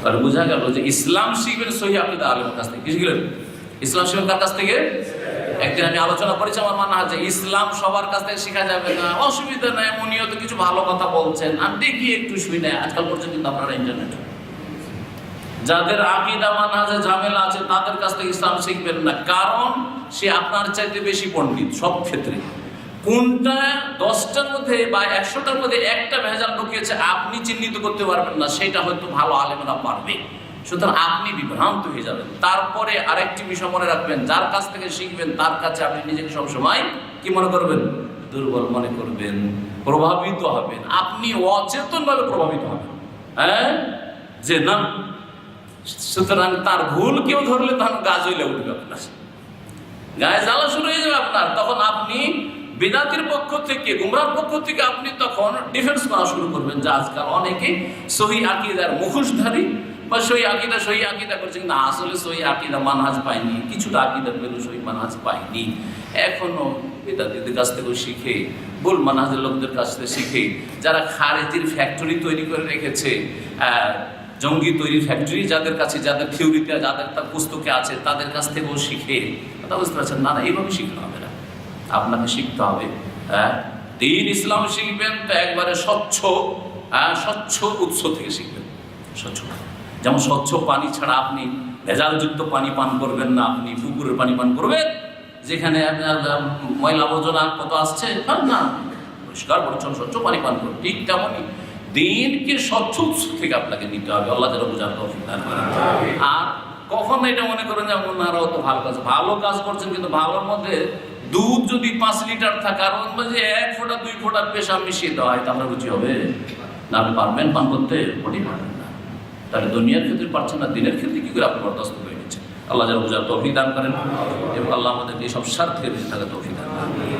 তাহলে বোঝা গেল যে ইসলাম সহি আকিদা আলমের কাছ থেকে। কি ইসলাম কাছ থেকে? একদিন আমি আলোচনা করেছি আমার যে ইসলাম সবার কাছ থেকে শেখা যাবে না, অসুবিধা নাই উনিও তো কিছু ভালো কথা বলছেন। দেখি একটু শুই না আজকাল পর্যন্ত কিন্তু আপনারা ইন্টারনেট যাদের আকিদা মানহাজে ঝামেলা আছে, তাদের কাছ থেকে ইসলাম শিখবেন না। কারণ সে আপনার চাইতে বেশি পণ্ডিত, সব ক্ষেত্রে। কোনটা দশটার মধ্যে বা একশোটার মধ্যে একটা ভেজাল ঢুকিয়েছে, আপনি চিহ্নিত করতে পারবেন না, সেটা হয়তো ভালো আলেমরা পারবে। সুতরাং আপনি বিভ্রান্ত হয়ে যাবেন। তারপরে আরেকটি বিষয় মনে রাখবেন, যার কাছ থেকে শিখবেন, তার কাছে আপনি নিজেকে সবসময় কি মনে করবেন? দুর্বল মনে করবেন, প্রভাবিত হবেন। আপনি অচেতনভাবে প্রভাবিত হবেন। হ্যাঁ? যে না, সুতরাং তার ভুল কেউ ধরলে তখন গাছ হইলে উঠবে আপনার। গায়ে জ্বালা শুরু হয়ে যাবে আপনার। তখন আপনি বেদাতির পক্ষ থেকে গুমরার পক্ষ থেকে আপনি তখন ডিফেন্স করা শুরু করবেন, যে আজকাল অনেকে সহি আকিদার মুখোশধারী বা সহি আকিদা সহি আকিদা করছে কিন্তু আসলে সহি আকিদা মানহাজ পায়নি, কিছুটা আকিদা পেল সহি মানহাজ পায়নি। এখনও বেদাতিদের কাছ থেকেও শিখে, ভুল মানহাজের লোকদের কাছ থেকে শিখে, যারা খারেজির ফ্যাক্টরি তৈরি করে রেখেছে জঙ্গি তৈরি ফ্যাক্টরি যাদের কাছে যাদের থিওরিতে যাদের তার পুস্তকে আছে, তাদের কাছ থেকেও শিখে। কথা বুঝতে পারছেন? না না, এইভাবে শিখতে হবে না। আপনাকে শিখতে হবে। হ্যাঁ? দিন ইসলাম শিখবেন তো একবারে স্বচ্ছ হ্যাঁ স্বচ্ছ উৎস থেকে শিখবেন। স্বচ্ছ। যেমন স্বচ্ছ পানি ছাড়া আপনি ভেজালযুক্ত পানি পান করবেন না, আপনি পুকুরের পানি পান করবেন, যেখানে আপনার ময়লা আবর্জনা কত আসছে না। পরিষ্কার, পরিচ্ছন্ন, স্বচ্ছ পানি পান করুন। ঠিক তেমনই দিনকে স্বচ্ছ উৎস থেকে আপনাকে নিতে হবে। আল্লাহ যেন বোঝার আর কখন এটা মনে করেন যে ওনারাও তো ভালো কাজ। ভালো কাজ করছেন কিন্তু ভালোর মধ্যে দুধ যদি পাঁচ লিটার থাকে, আর ওর মধ্যে এক ফোঁটা, দুই ফোঁটা পেশাব মিশিয়ে দেওয়া হয়, তাহলে রুচি হবে? না, আপনি পারবেন পান করতে ওটি পারবেন না। তাহলে দুনিয়ার ক্ষেত্রে পারছেন না, দিনের ক্ষেত্রে কি করে আপনি বরদাস্ত করে নিচ্ছেন? আল্লাহ যেন বোঝার তৌফিক দান করেন, এবং আল্লাহ আমাদেরকে এই সব স্বার্থে বেঁচে থাকা তৌফিক দান করেন।